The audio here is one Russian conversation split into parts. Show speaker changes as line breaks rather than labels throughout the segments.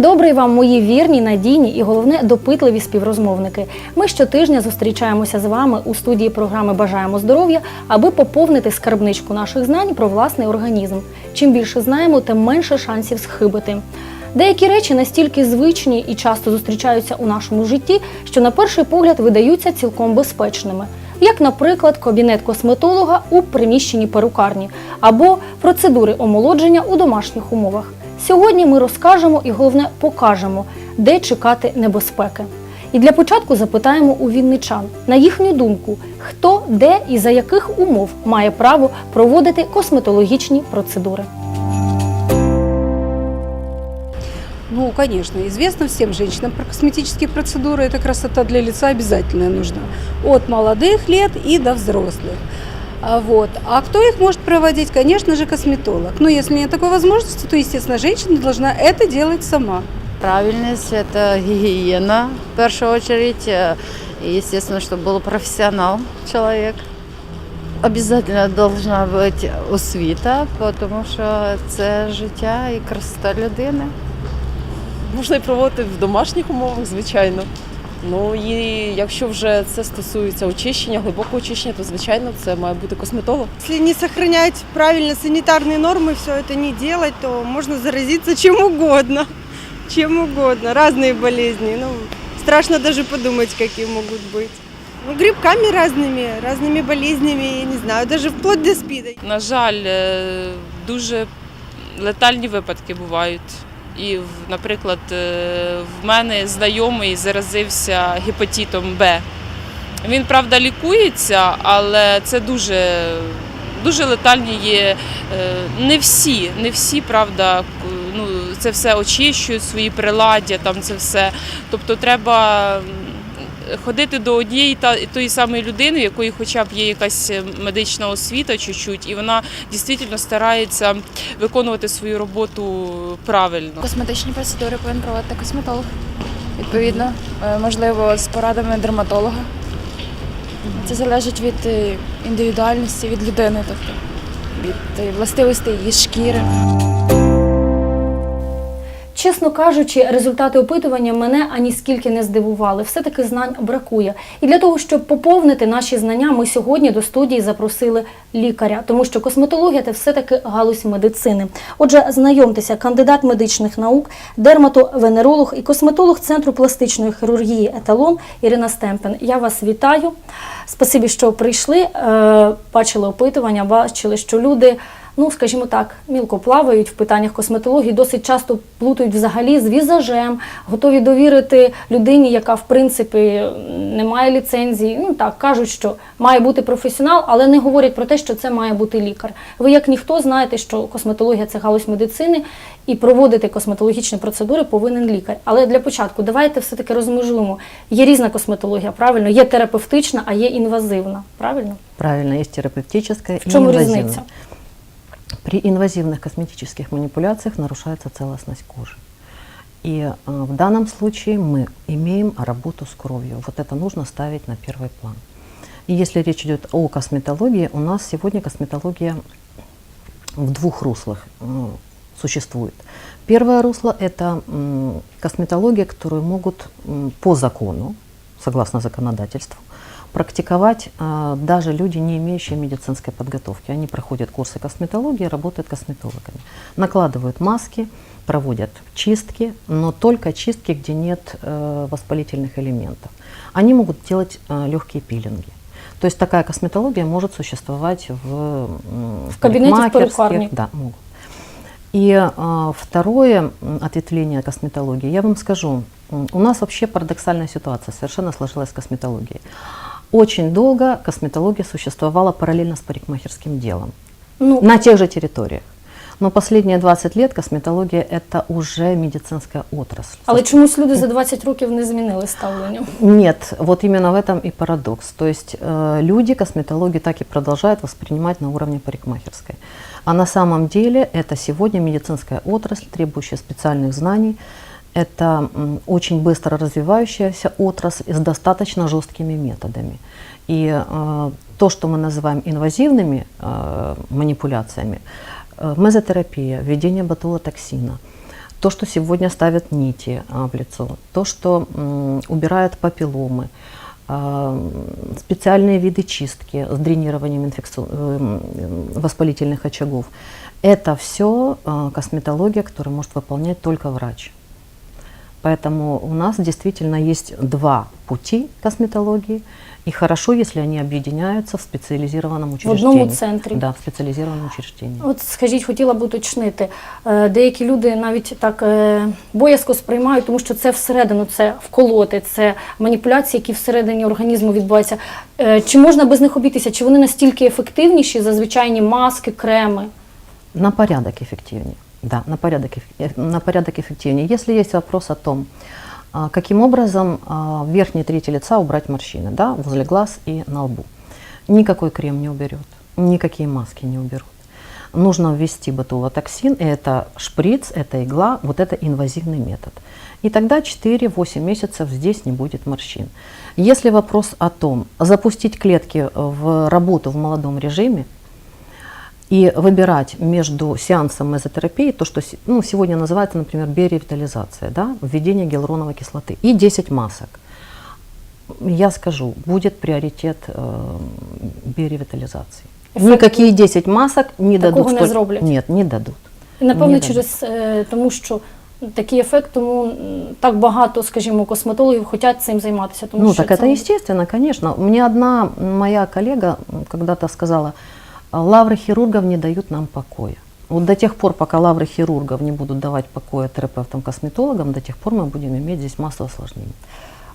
День добрий вам, мої вірні, надійні і головне допитливі співрозмовники. Ми щотижня зустрічаємося з вами у студії програми Бажаємо здоров'я, аби поповнити скарбничку наших знань про власний організм. Чим більше знаємо, тим менше шансів схибити. Деякі речі настільки звичні і часто зустрічаються у нашому житті, що на перший погляд видаються цілком безпечними. Як, наприклад, кабінет косметолога у приміщенні перукарні або процедури омолодження у домашніх умовах. Сьогодні ми розкажемо і головне покажемо, де чекати небезпеки. І для початку запитаємо у вінничан, на їхню думку, хто, де і за яких умов має право проводити косметологічні процедури.
Ну, конечно, известно всем женщинам про косметические процедуры. Это красота для лица обязательно нужна. От молодых лет и до взрослых. А Вот. А кто их может проводить? Конечно же, косметолог. Но если нет такой возможности, то, естественно, женщина должна это делать сама.
Правильность – это гигиена в первую очередь. Э, И, естественно, чтобы был профессионал человек. Обязательно должна бути освіта, тому що це життя і красота людини.
Можна і проводити в домашніх умовах, звичайно. Ну і якщо вже це стосується очищення, глибокого очищення, то звичайно це має бути косметолог.
Если не сохранять правильно санитарные нормы, все это не делать, то можно заразиться чем угодно. Чем угодно. Разные болезни. Ну, страшно даже подумать, какие могут быть. Ну, грибками разными, разными болезнями, я не знаю, даже вплоть до спида.
На жаль, е, дуже летальні випадки бувають. І, наприклад, е, в мене знайомий заразився гепатитом Б. Він, правда, лікується, але це дуже, дуже летальні є. е, Не всі, не всі, правда, ну, це все очищують, свої приладдя, там це все. Тобто треба ходити до однієї та тої самої людини, в якої хоча б є якась е, медична освіта чуть-чуть, і вона дійсно старається виконувати свою роботу правильно.
Косметичні процедури повинен проводити косметолог. Відповідно, е, можливо, з порадами дерматолога. Це залежить від е, індивідуальності, від людини, тобто від властивостей її шкіри.
Чесно кажучи, результати опитування мене ані скільки не здивували. Все-таки знань бракує. І для того, щоб поповнити наші знання, ми сьогодні до студії запросили лікаря, тому що косметологія це все-таки галузь медицини. Отже, знайомтеся, кандидат медичних наук, дерматовенеролог і косметолог Центру пластичної хірургії Еталон Ірина Стемпен. Я вас вітаю. Спасибі, що прийшли. Е, Бачили опитування, бачили, що люди ну, скажімо так, мілко плавають в питаннях косметології, досить часто плутають взагалі з візажем, готові довірити людині, яка в принципі не має ліцензії. Ну так кажуть, що має бути професіонал, але не говорять про те, що це має бути лікар. Ви, як ніхто, знаєте, що косметологія це галузь медицини, і проводити косметологічні процедури повинен лікар. Але для початку давайте все-таки розмежуємо. Є різна косметологія, правильно? Є терапевтична, а є інвазивна. Правильно?
Правильно, есть терапевтическая
В чому різниця?
При инвазивных косметических манипуляциях нарушается целостность кожи. И э, в данном случае мы имеем работу с кровью. Вот это нужно ставить на первый план. И если речь идет о косметологии, у нас сегодня косметология в двух руслах э, существует. Первое русло – это косметология, которую могут по закону, согласно законодательству, практиковать э, даже люди, не имеющие медицинской подготовки. Они проходят курсы косметологии, работают косметологами. Накладывают маски, проводят чистки, но только чистки, где нет э, воспалительных элементов. Они могут делать э, легкие пилинги. То есть такая косметология может существовать в,
В кабинете, в перукарне.
Да, могут. И а, второе ответвление косметологии, я вам скажу, у нас вообще парадоксальная ситуация совершенно сложилась с косметологией. Очень долго косметология существовала параллельно с парикмахерским делом
Ну,
на тех же территориях. Но последние 20 лет косметология это уже медицинская отрасль.
але чомусь люди за 20 років не змінили ставлення.
Нет, вот именно в этом и парадокс. То есть э, люди косметологию так и продолжают воспринимать на уровне парикмахерской. А на самом деле это сегодня медицинская отрасль, требующая специальных знаний. Это очень быстро развивающаяся отрасль с достаточно жесткими методами. И э, то, что мы называем инвазивными э, манипуляциями, э, мезотерапия, введение ботулотоксина, то, что сегодня ставят нити а, в лицо, то, что м, убирают папилломы, м, специальные виды чистки с дренированием инфекци- эм, эм, воспалительных очагов. Это все косметология, которую может выполнять только врач. Поэтому у нас действительно есть два пути косметологии, и хорошо, если они объединяются в специализированном
В
учреждении.
одному центрі.
Да, в специализированном учреждении.
От скажіть, хотіла б уточнити. Е, Деякі люди навіть так е, боязко сприймають, тому що це всередину, це вколоти, це маніпуляції, які всередині організму відбуваються. Е, Чи можна без них обійтися? Чи вони настільки ефективніші за звичайні маски, креми?
На порядок эффективнее. Да, на порядок, э, на порядок эффективнее. Если есть вопрос о том, а, каким образом а, в верхней трети лица убрать морщины, да, возле глаз и на лбу. Никакой крем не уберет, никакие маски не уберут. Нужно ввести ботулотоксин, и это шприц, это игла, вот это инвазивный метод. И тогда 4-8 месяцев здесь не будет морщин. Если вопрос о том, запустить клетки в работу в молодом режиме, и выбирать между сеансом мезотерапии, то, что се- ну, сегодня называется, например, биоревитализация, да, введение гиалуроновой кислоты, и 10 масок. Я скажу, будет приоритет э, биоревитализации.
Эффект
Никакие 10 масок не
Такого
дадут.
не
столь-
зроблять?
Нет, не дадут.
І напевно
Ні, да.
через е, тому, що такий ефект, тому м, так багато, скажімо, косметологів хочуть цим займатися. Тому
ну,
що
так это
це-
естественно, конечно. Мне одна моя коллега м, когда-то сказала, «А лавры хирургов не дают нам покоя. Вот до тех пор, пока лавры хирургов не будут давать покоя терапевтам-косметологам, до тех пор мы будем иметь здесь массу осложнений.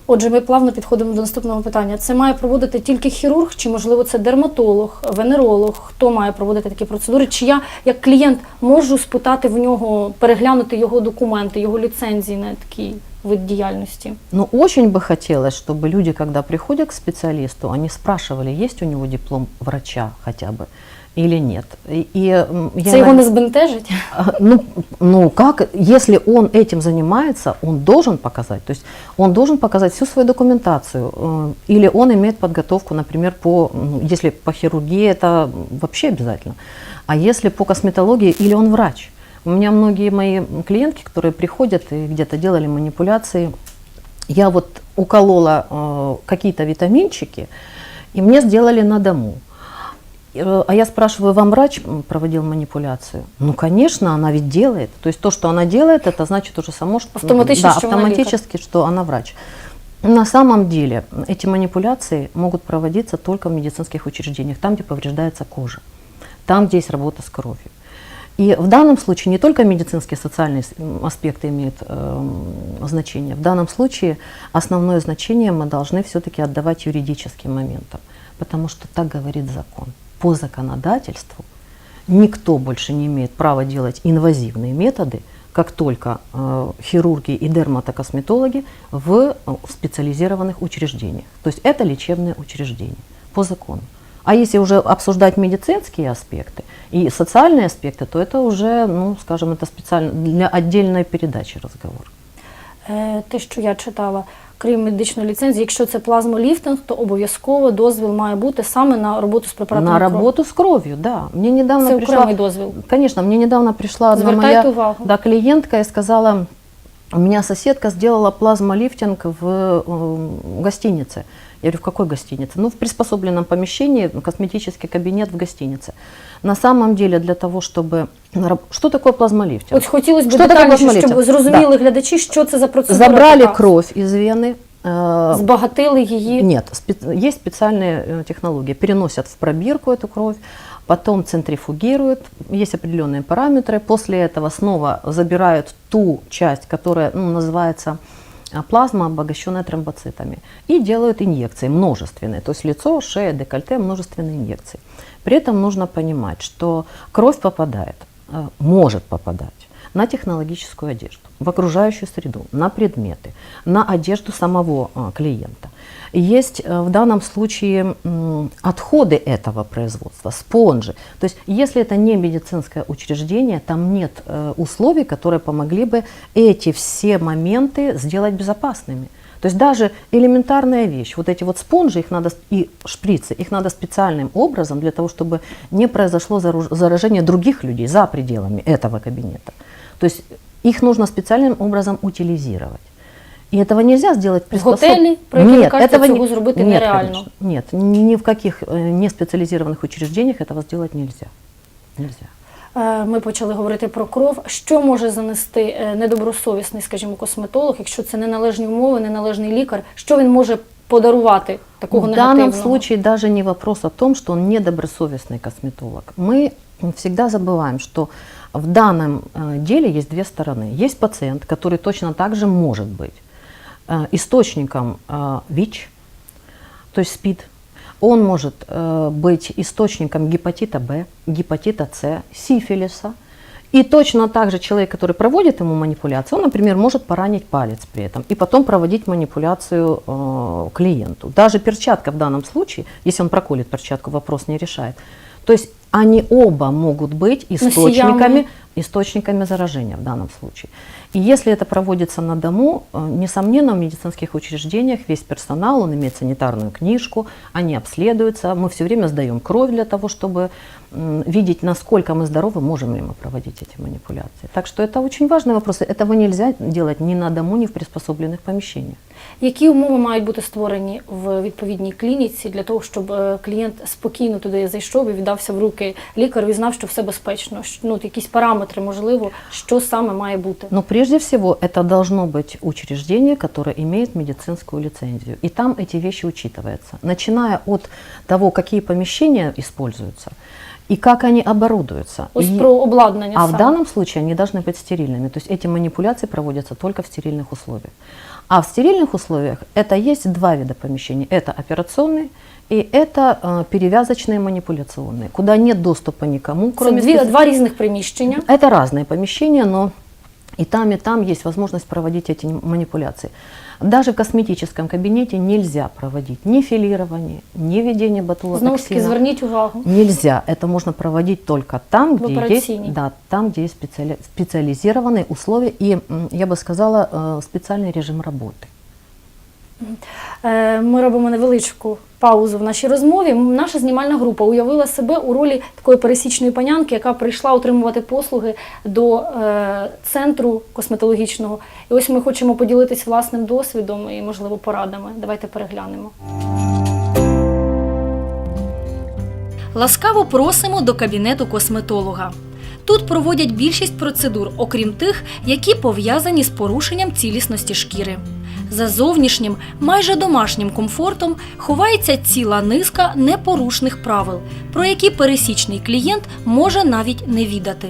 Отже, ми плавно підходимо до наступного питання. Це має проводити тільки хірург, чи можливо це дерматолог, венеролог? Хто має проводити такі процедури? Чи я як клієнт можу спитати в нього, переглянути його документи, його ліцензії на такий вид діяльності?
Но очень бы хотелось, чтобы люди, когда приходят к специалисту, они спрашивали, есть у него диплом врача хотя бы или нет. И, и, я
Це його не збентежить?
А, Ну, ну как, если он этим занимается, он должен показать. То есть он должен показать всю свою документацию. э, Или он имеет подготовку, например, по, ну, если по хирургии, это вообще обязательно. А если по косметологии, или он врач. У меня многие мои клиентки, которые приходят и где-то делали манипуляции, я вот уколола э, какие-то витаминчики, и мне сделали на дому. Э, А я спрашиваю, вам врач проводил манипуляцию? Ну, конечно, она ведь делает. То есть то, что она делает, это значит уже само, что...
Автоматически,
да, автоматически, что она врач. На самом деле эти манипуляции могут проводиться только в медицинских учреждениях, там, где повреждается кожа, там, где есть работа с кровью. И в данном случае не только медицинские социальные с- м, аспекты имеют эм, значение. В данном случае основное значение мы должны все-таки отдавать юридическим моментам, потому что так говорит закон. По законодательству никто больше не имеет права делать инвазивные методы, как только э, хирурги и дерматокосметологи в э, специализированных учреждениях. То есть это лечебное учреждение по закону. А если уже обсуждать медицинские аспекты и социальные аспекты, то это уже, ну, скажем, это специально для отдельной передачи разговор.
Е, Те, що я читала, крім медичної ліцензії, якщо це плазмоліфтинг, то обов'язково дозвіл має бути саме на роботу з препаратами.
На
крові.
работу с кровью, да. Мне недавно
Це
пришла...
окремий дозвіл.
Конечно, мне недавно пришла одна
Звертайте
моя
увагу.
да, клиентка и сказала, у меня соседка сделала плазмолифтинг в э, гостинице. Я говорю, в какой гостинице? Ну, в приспособленном помещении, косметический кабинет в гостинице. На самом деле для того, чтобы... нараб- Что такое плазмолифтинг?
От хотілося б
Що таке
детальніше, щоб
плазмоліфтинг?
зрозуміли глядачі, що це за процедура.
Забрали
така.
кровь из вены, э,
збагатили її.
Нет, спе- есть специальные э, технологии. Переносят в пробирку эту кровь, потом центрифугируют, есть определенные параметры. После этого снова забирают ту часть, которая ну, называется а, плазма, обогащенная тромбоцитами, и делают инъекции множественные, то есть лицо, шея, декольте, множественные инъекции. При этом нужно понимать, что кровь попадает, э, может попадать на технологическую одежду, в окружающую среду, на предметы, на одежду самого а, клиента. Есть э, в данном случае отходы этого производства, спонжи. То есть если это не медицинское учреждение, там нет э, условий, которые помогли бы эти все моменты сделать безопасными. То есть даже элементарная вещь, вот эти вот спонжи, их надо, и шприцы, их надо специальным образом для того, чтобы не произошло заражение других людей за пределами этого кабинета. То есть Их нужно специальным образом утилизировать. И этого нельзя сделать
В
приспособ-
готелі, про які ви
Нет,
кажете,
этого
цього
не-
зробити
нет,
нереально.
конечно. Нет, ни ни в каких э, неспециализированных учреждениях этого сделать нельзя. Нельзя.
Е, Ми почали говорити про кров. Що може занести е, недобросовісний, скажімо, косметолог, якщо це неналежні умови, неналежний лікар? Що він може подарувати такого
в
негативного?
данном случае даже не вопрос о том, что он недобросовестный косметолог. Мы всегда забываем, что в данном э, деле есть две стороны. Есть пациент, который точно так же может быть э, источником э, ВИЧ, то есть СПИД. Он может э, быть источником гепатита Б, гепатита С, сифилиса. И точно так же человек, который проводит ему манипуляцию, он, например, может поранить палец при этом и потом проводить манипуляцию э, клиенту. Даже перчатка в данном случае, если он проколет перчатку, вопрос не решает. То есть они оба могут быть источниками,
Носиями.
источниками заражения в данном случае. И если это проводится на дому, э, несомненно, в медицинских учреждениях весь персонал, он имеет санитарную книжку, они обследуются, мы все время сдаем кровь для того, чтобы видеть, насколько мы здоровы, можем ли мы проводить эти манипуляции. Так что это очень важный вопрос. Этого нельзя делать ни на дому, ни в приспособленных помещениях.
Які умови мають бути створені в відповідній клініці для того, щоб е, клієнт спокійно туди зайшов і віддався в руки лікарю і знав, що все безпечно? Що, Ну, от якісь параметри, можливо, що саме має бути?
Но прежде всего это должно быть учреждение, которое имеет медицинскую лицензию. И там эти вещи учитываются. Начиная от того, какие помещения используются и как они оборудуются.
Ось
И-
про обладнання
А в
саме.
данном случае они должны быть стерильными. То есть эти манипуляции проводятся только в стерильных условиях. А в стерильных условиях это есть два вида помещений. Это операционные и это э, перевязочные манипуляционные, куда нет доступа никому,
Це
кроме
дві,
специ-
два різних приміщення.
это разные помещения, но и там, и там есть возможность проводить эти манипуляции. Даже в косметическом кабинете нельзя проводить ни филирование, ни введение ботулотоксина.
зверніть увагу.
Нельзя. Это можно проводить только там, где есть, да, там, где есть специали- специализированные условия и, я бы сказала, э, специальный режим работы.
Е, Ми робимо невеличку паузу в нашій розмові. Наша знімальна група уявила себе у ролі такої пересічної панянки, яка прийшла отримувати послуги до е, центру косметологічного. І ось ми хочемо поділитись власним досвідом і, можливо, порадами. Давайте переглянемо. Ласкаво просимо до кабінету косметолога. Тут проводять більшість процедур, окрім тих, які пов'язані з порушенням цілісності шкіри. За зовнішнім, майже домашнім комфортом ховається ціла низка непорушних правил, про які пересічний клієнт може навіть не відати.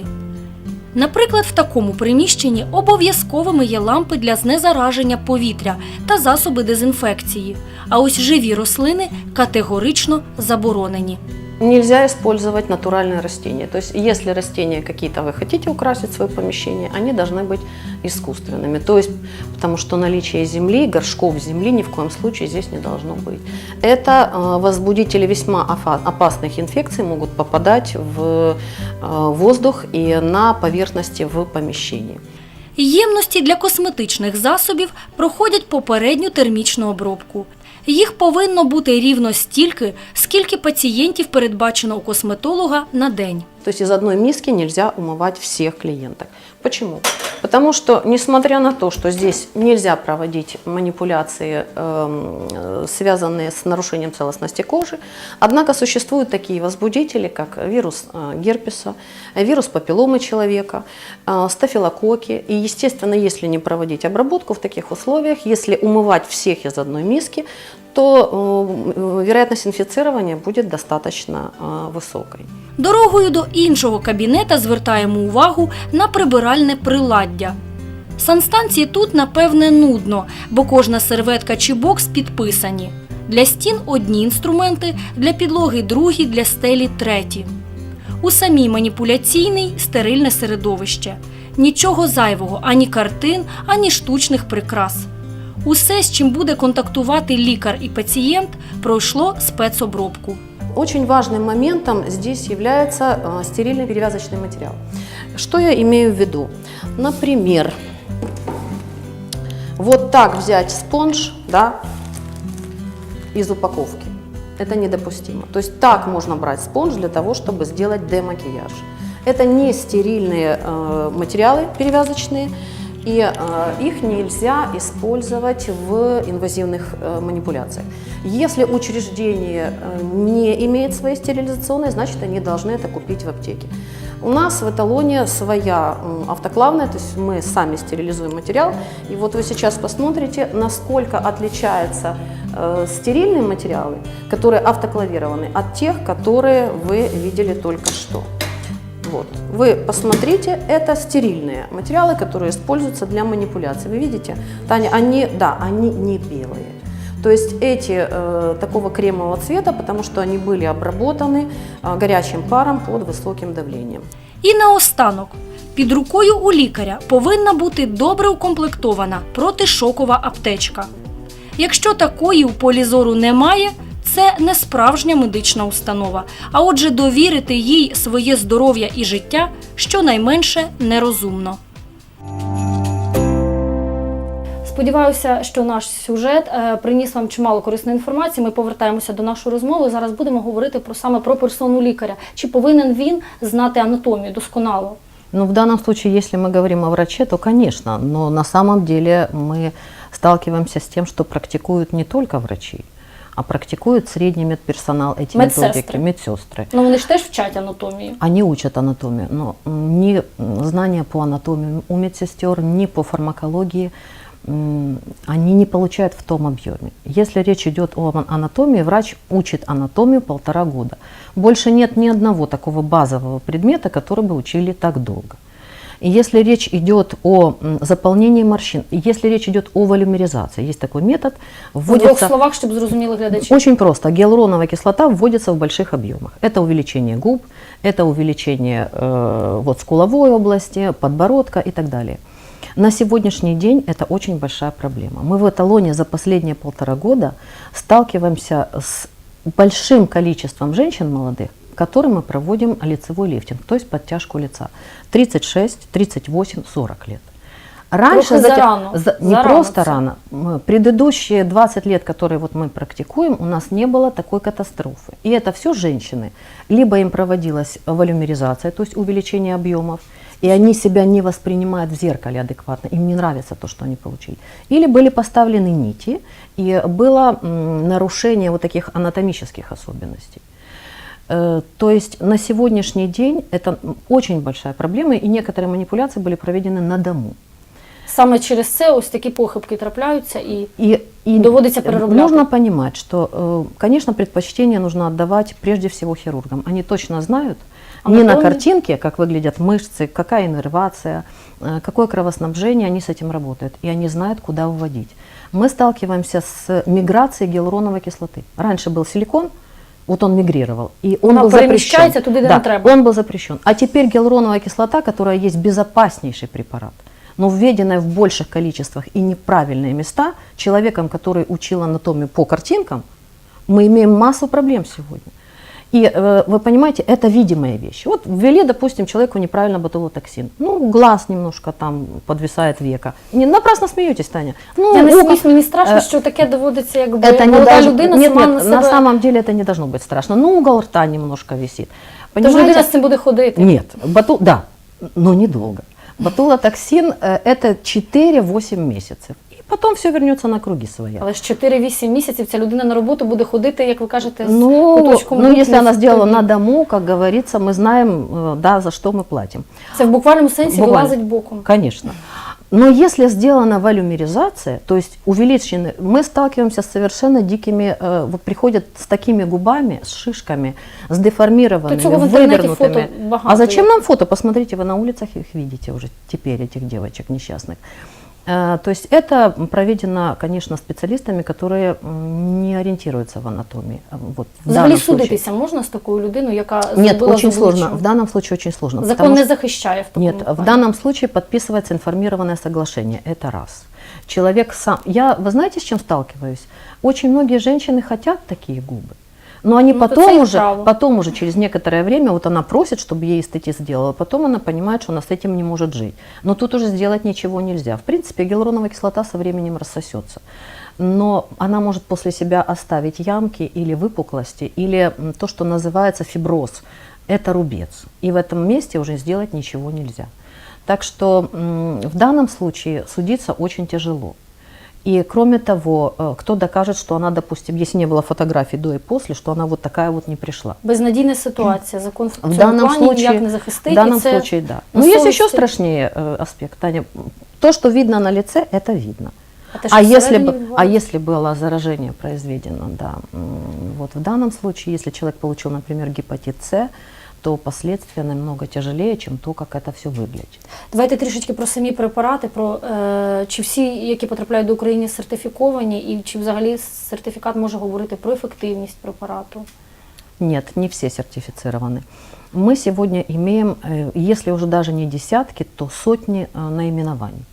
Наприклад, в такому приміщенні обов'язковими є лампи для знезараження повітря та засоби дезінфекції. А ось живі рослини категорично заборонені.
Нельзя использовать натуральные растения. То есть, если растения какие-то вы хотите украсить свое помещение, они должны быть искусственными. То есть, потому что наличие земли, горшков земли ни в коем случае здесь не должно быть. Это э, возбудители весьма офа- опасных инфекций могут попадать в э, воздух и на поверхности в помещении.
Ємності для косметичних засобів проходять попередню термічну обробку. Їх повинно бути рівно стільки, скільки пацієнтів передбачено у косметолога на день.
То есть из одной миски нельзя умывать всех клиенток. Почему? Потому что, несмотря на то, что здесь нельзя проводить манипуляции, эм, связанные с нарушением целостности кожи, однако существуют такие возбудители, как вирус э, герпеса, вирус папилломы человека, э, стафилококки. И, естественно, если не проводить обработку в таких условиях, если умывать всех из одной миски, то э, вероятность инфицирования будет достаточно э, высокой.
Дорогою до іншого кабінета звертаємо увагу на прибиральне приладдя. Санстанції тут, напевне, нудно, бо кожна серветка чи бокс підписані. Для стін одні інструменти, для підлоги другі, для стелі треті. У самій маніпуляційній стерильне середовище. Нічого зайвого, ані картин, ані штучних прикрас. Усе, з чим буде контактувати лікар і пацієнт, пройшло спецобробку.
Очень важным моментом здесь является э, стерильный перевязочный материал. Что я имею в виду? Например, вот так взять спонж да, из упаковки. Это недопустимо. То есть так можно брать спонж для того, чтобы сделать демакияж. Это не стерильные э, материалы перевязочные, и э, их нельзя использовать в инвазивных э, манипуляциях. Если учреждение э, не имеет своей стерилизационной, значит они должны это купить в аптеке. У нас в эталоне своя автоклавная, то есть мы сами стерилизуем материал. И вот вы сейчас посмотрите, насколько отличаются э, стерильные материалы, которые автоклавированы, от тех, которые вы видели только что. Вот. Вы посмотрите, это стерильные материалы, которые используются для манипуляций. Вы видите, Таня, они, да, они не белые. То есть эти э, такого кремового цвета, потому что они были обработаны э, горячим паром под высоким давлением.
І наостанок. Під рукою у лікаря повинна бути добре укомплектована протишокова аптечка. Якщо такої у полі зору немає, це не справжня медична установа. А отже, довірити їй своє здоров'я і життя щонайменше нерозумно. Сподіваюся, що наш сюжет е, приніс вам чимало корисної інформації. Ми повертаємося до нашої розмови. Зараз будемо говорити про саме про персону лікаря. Чи повинен він знати анатомію досконало?
Ну, в данном случае, если мы говорим о враче, то, конечно, но на самом деле мы сталкиваемся с тем, что практикуют не только врачи, а практикуют средний медперсонал, эти
Медсестры.
методики, медсестры.
Ну вони ж теж вчать анатомію.
Они учат анатомию, но ни знания по анатомии у медсестер, ни по фармакологии они не получают в том объеме. Если речь идет о ан- анатомии, врач учит анатомию полтора года. Больше нет ни одного такого базового предмета, который бы учили так долго. И если речь идет о заполнении морщин, если речь идет о волюмеризации, есть такой метод,
В двох
вводится
словах, щоб зрозуміли глядачі.
очень просто. Гиалуроновая кислота вводится в больших объемах. Это увеличение губ, это увеличение э, вот, скуловой области, подбородка и так далее. На сегодняшний день это очень большая проблема. Мы в эталоне за последние полтора года сталкиваемся с большим количеством женщин молодых, которым мы проводим лицевой лифтинг, то есть подтяжку лица. 36, 38, 40 лет. Раньше
Трохи
затя-
зарано.
за- не
Зарано
просто рано. М, Предыдущие 20 лет, которые вот мы практикуем, у нас не было такой катастрофы. И это все женщины. Либо им проводилась волюмеризация, то есть увеличение объемов, и они себя не воспринимают в зеркале адекватно, им не нравится то, что они получили. Или были поставлены нити, и было нарушение вот таких анатомических особенностей. Э, То есть на сегодняшний день это очень большая проблема, и некоторые манипуляции были проведены на дому.
Саме через це ось такі похибки трапляються і
И, и
Доводится переработать.
нужно понимать, что, э, конечно, предпочтение нужно отдавать прежде всего хирургам. Они точно знают не на картинке, как выглядят мышцы, какая иннервация, э, какое кровоснабжение, они с этим работают. И они знают, куда вводить. Мы сталкиваемся с миграцией гиалуроновой кислоты. Раньше был силикон, вот он мигрировал, и он
Она
был запрещен.
туда,
да,
не треба.
он был запрещен. А теперь гиалуроновая кислота, которая есть безопаснейший препарат, но введенная в больших количествах и неправильные места, человеком, который учил анатомию по картинкам, мы имеем массу проблем сегодня. И э, вы понимаете, это видимая вещь. Вот ввели, допустим, человеку неправильно ботулотоксин. Ну, глаз немножко там подвисает века. Не напрасно смеетесь, Таня. Ну,
я не сміюсь, мені страшно, що таке доводиться, якби
это не должно-
людина
нет,
сама
нет,
на себе.
на самом деле это не должно быть страшно. Ну, угол рта немножко висит.
Тож
Понимаете?
людина з цим буде ходити.
Нет, бату, да, но недолго. Батулотоксин э, это 4-8 месяцев. И потом все вернется на круги своя.
Але ж 4-8 місяців ця людина на роботу буде ходити, як ви кажете, з
Ну,
куточком
ну
рук
если
не
она
в
сделала
тобі.
на дому, как говорится, мы знаем, э, да, за что мы платим.
Це в буквальному сенсі
Буквально.
вилазить боком.
Конечно. Но если сделана волюмеризация, то есть увеличены, мы сталкиваемся с совершенно дикими, э, вот приходят с такими губами, с шишками, с деформированными,
То цього в інтернеті
вывернутыми.
фото багато
А зачем
є.
нам фото? Посмотрите, вы на улицах их видите уже теперь, этих девочек несчастных. Э, То есть это проведено, конечно, специалистами, которые м, не ориентируются в анатомии. А Вот в
Взагалі
данном случае.
судитися можна з такою людиною, яка
Нет,
зробила
очень
з обличчям?
сложно. В данном случае очень сложно.
Закон
потому
не
что-
захищає в такому
Нет, в
плані.
данном случае подписывается информированное соглашение. Это раз. Человек сам... Я, вы знаете, с чем сталкиваюсь? Очень многие женщины хотят такие губы. Но они
Ну, то
потом уже,
право.
потом уже через некоторое время, вот она просит, чтобы ей эстетист сделала, потом она понимает, что она с этим не может жить. Но тут уже сделать ничего нельзя. В принципе, гиалуроновая кислота со временем рассосется. Но она может после себя оставить ямки или выпуклости, или то, что называется фиброз это рубец. И в этом месте уже сделать ничего нельзя. Так что в данном случае судиться очень тяжело. И кроме того, э, кто докажет, что она, допустим, если не было фотографий до и после, что она вот такая вот не пришла.
Безнадійна ситуація. Закон в
В
цьому
данном
плані ніяк
случае,
не
в
захистить.
данном
і це
случае, да.
на
Но есть еще
совести.
страшнее э, аспект, Таня. То, что видно на лице, это видно.
А, те,
А
що
если,
всередині
бы, а
відбувається?
если было заражение произведено, да, м, вот в данном случае, если человек получил, например, гепатит С, то последствия намного тяжелее, чем то, как это все выглядит.
Давайте трішечки про самі препарати, про е, чи всі, які потрапляють до України, сертифіковані, і чи взагалі сертифікат може говорити про ефективність препарату.
Нет, не все сертифицированы. Мы сегодня имеем, э, если уже даже не десятки, то сотни э, наименований.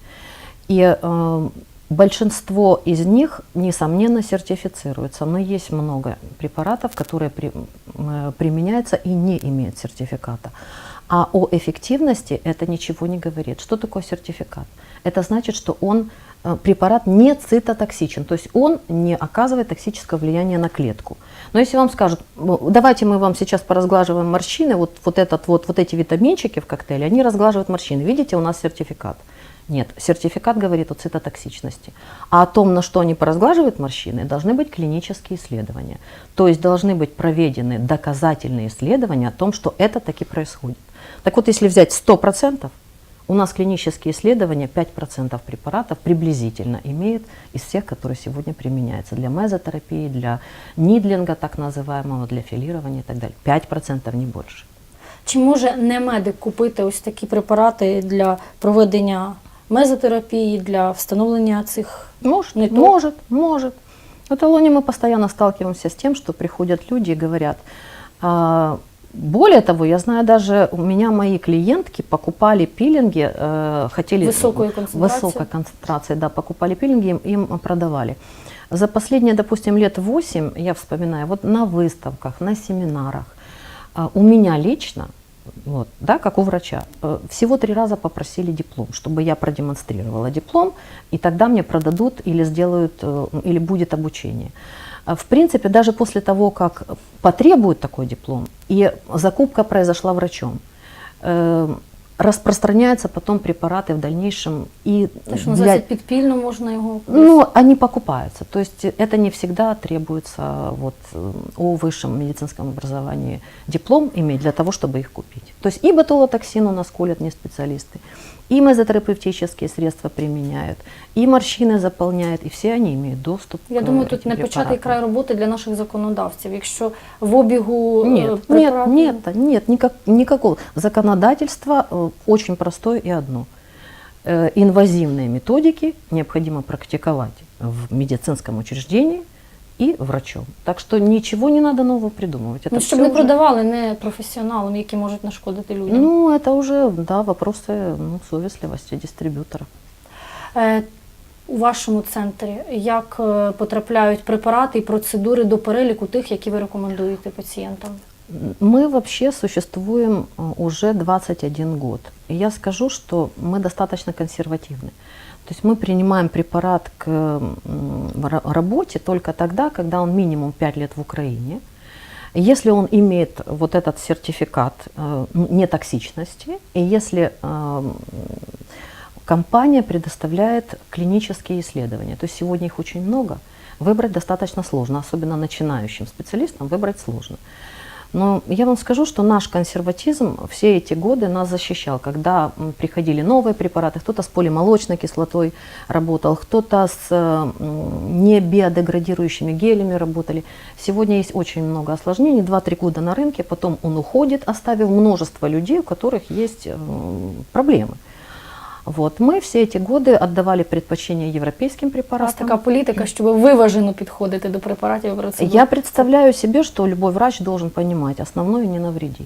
И э, большинство из них, несомненно, сертифицируются, но есть много препаратов, которые при- э, применяются и не имеют сертификата. А о эффективности это ничего не говорит. Что такое сертификат? Это значит, что он, э, препарат не цитотоксичен, то есть он не оказывает токсического влияния на клетку. Но если вам скажут, «Ну, давайте мы вам сейчас поразглаживаем морщины, вот, вот, этот, вот, вот эти витаминчики в коктейле, они разглаживают морщины. Видите, у нас сертификат. Нет, сертификат говорит о цитотоксичности. А о том, на что они поразглаживают морщины, должны быть клинические исследования. То есть должны быть проведены доказательные исследования о том, что это таки происходит. Так вот, если взять 100%, у нас клинические исследования 5% препаратов приблизительно имеют из всех, которые сегодня применяются для мезотерапии, для нидлинга так называемого, для филирования и так далее. 5% не больше.
Чи може не медик купити ось такі препарати для проведення мезотерапії, для встановлення цих
Может,
Не то.
может, может. В эталоне мы постоянно сталкиваемся с тем, что приходят люди и говорят, а, более того, я знаю, даже у меня мои клиентки покупали пилинги, э, хотели...
Высокую концентрацию.
Высокой концентрации, да, покупали пилинги, им, им продавали. За последние, допустим, лет 8, я вспоминаю, вот на выставках, на семинарах, а, у меня лично, вот, да, как у врача, э, всего три раза попросили диплом, чтобы я продемонстрировала диплом, и тогда мне продадут или сделают, э, или будет обучение. А, В принципе, даже после того, как потребуют такой диплом, и закупка произошла врачом, э, распространяются потом препараты в дальнейшем и
те, що
для-
називається підпільно, можна його
ну, они покупаются. То есть это не всегда требуется вот, э, о высшем медицинском образовании диплом иметь для того, чтобы их купить. То есть и ботулотоксин у нас колят не специалисты, и мезотерапевтические средства применяют, и морщины заполняют, и все они имеют доступ
Я
к
думаю, тут не початий край роботи для наших законодавців. Якщо в обігу
Нет, нет,
препарати-
нет, нет, никак, никакого. Законодательство э, очень простое и одно. Э, инвазивные методики необходимо практиковать в медицинском учреждении и врачом. Так что ничего не надо нового придумывать. Это
ну, щоб
всё
не
уже-
продавали не професіоналам, які можуть нашкодити людям.
Ну, это уже, да, вопросы ну, совестливости дистрибьютора.
Е, У вашому центрі як е, потрапляють препарати і процедури до переліку тих, які ви рекомендуєте пацієнтам?
Мы вообще существуем э, уже 21 год. И я скажу, что мы достаточно консервативны. То есть мы принимаем препарат к работе только тогда, когда он минимум 5 лет в Украине. Если он имеет вот этот сертификат э, нетоксичности, и если эм, компания предоставляет клинические исследования, то есть сегодня их очень много, выбрать достаточно сложно, особенно начинающим специалистам выбрать сложно. Но я вам скажу, что наш консерватизм все эти годы нас защищал, когда приходили новые препараты, кто-то с полимолочной кислотой работал, кто-то с э, м, небиодеградирующими гелями работали. Сегодня есть очень много осложнений, 2-3 года на рынке, потом он уходит, оставив множество людей, у которых есть э, проблемы. Вот. Мы все эти годы отдавали предпочтение европейским
У вас
препаратам.
така політика, щоб виважено підходити до препаратів і процедур?
Я представляю себе, что любой врач должен понимать, основное не навреди.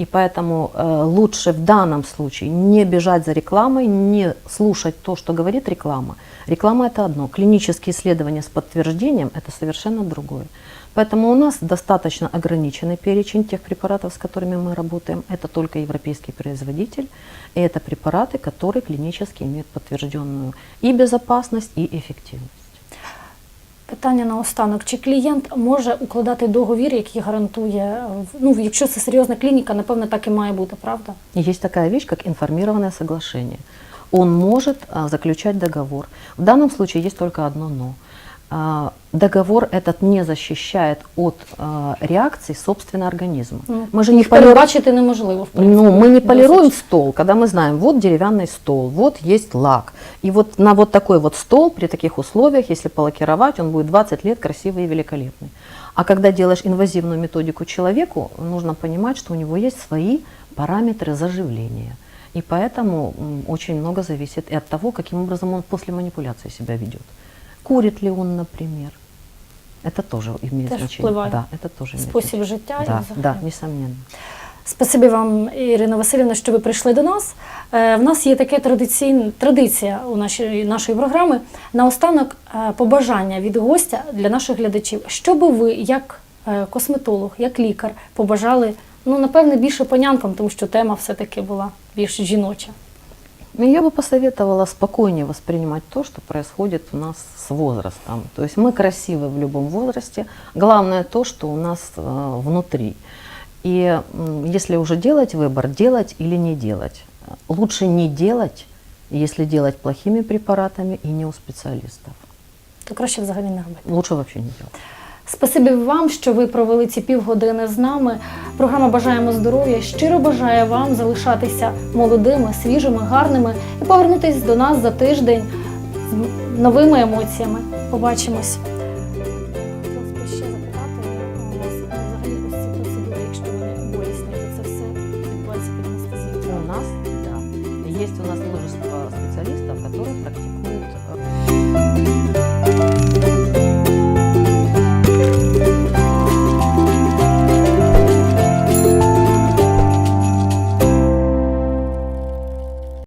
И поэтому э, лучше в данном случае не бежать за рекламой, не слушать то, что говорит реклама. Реклама это одно, клинические исследования с подтверждением это совершенно другое. Поэтому у нас достаточно ограниченный перечень тех препаратов, с которыми мы работаем. Это только европейский производитель. И это препараты, которые клинически имеют подтвержденную и безопасность, и эффективность.
Питання на останок. Чи клієнт може укладати договір, який гарантує, е, ну, якщо це серйозна клініка, напевно, так і має бути, правда?
И Есть такая вещь, как информированное соглашение. Он может а, заключать договор. В данном случае есть только одно «но». А, договор этот не защищает от а, реакций собственного организма.
Ну,
Мы же не полируем,
передбачити неможливо, в принципі.
ну, мы не полируем стол, когда мы знаем, вот деревянный стол, вот есть лак. И вот на вот такой вот стол при таких условиях, если полакировать, он будет 20 лет красивый и великолепный. А когда делаешь инвазивную методику человеку, нужно понимать, что у него есть свои параметры заживления. И поэтому очень много зависит и от того, каким образом он после манипуляции себя ведет. Курит ли он, например. Это тоже имеет
Тоже
значение.
впливає.
Да, это тоже имеет
Спосіб
значение.
життя і
Да,
взагалі.
да, несомненно.
Спасибі вам, Ірина Васильівна, що ви прийшли до нас. Е, В нас є традиційна традиція у нашій нашої програми. Наостанок е, побажання від гостя для наших глядачів. Що би ви, як е, косметолог, як лікар, побажали? Ну, напевне, більше панянкам, тому що тема все-таки була більш жіноча.
Ну, Я бы посоветовала спокойнее воспринимать то, что происходит у нас с возрастом. То есть мы красивы в любом возрасте. Главное то, что у нас э, внутри. И если уже делать выбор, делать или не делать. Лучше не делать, если делать плохими препаратами и не у специалистов.
То краще взагалі не робити.
Лучше вообще не делать.
Спасибі вам, що ви провели ці півгодини з нами. Програма Бажаємо здоров'я щиро бажає вам залишатися молодими, свіжими, гарними і повернутись до нас за тиждень з новими емоціями. Побачимось.